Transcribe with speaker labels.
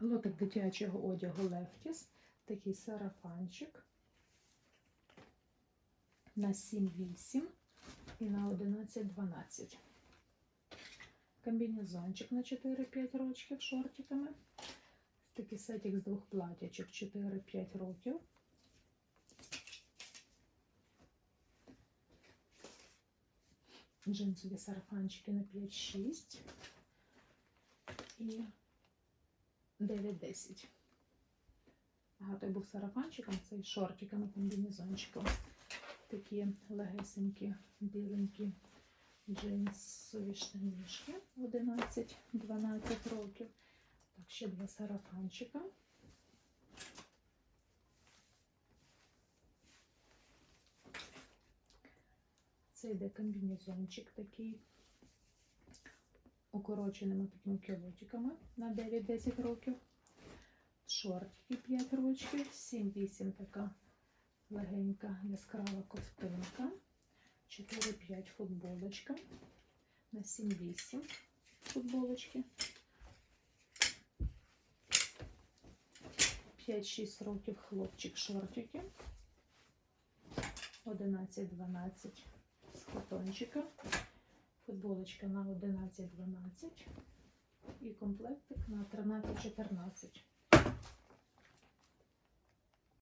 Speaker 1: Лотик дитячого одягу Лефтіс. Такий сарафанчик на 7-8 і на 11-12. Комбінезончик на 4-5 років шортиками. Такий сетик з двох платячок 4-5 років. Джинсові сарафанчики на 5-6 і 9-10. Багато був сарафанчиком, це і шортиками, комбінезончиком. Такі легесенькі, біленькі джинсові штанішки 11-12 років. Так, ще два сарафанчика. Це йде комбінезончик такий укороченими такими кілотиками на 9-10 років. Шортики 5 років, 7-8 така легенька яскрава ковтинка. 4-5 футболочка. На 7-8 футболочки. 5-6 років хлопчик шортики. 11-12 з котончика. Футболочка на 11-12 і комплектик на 13-14.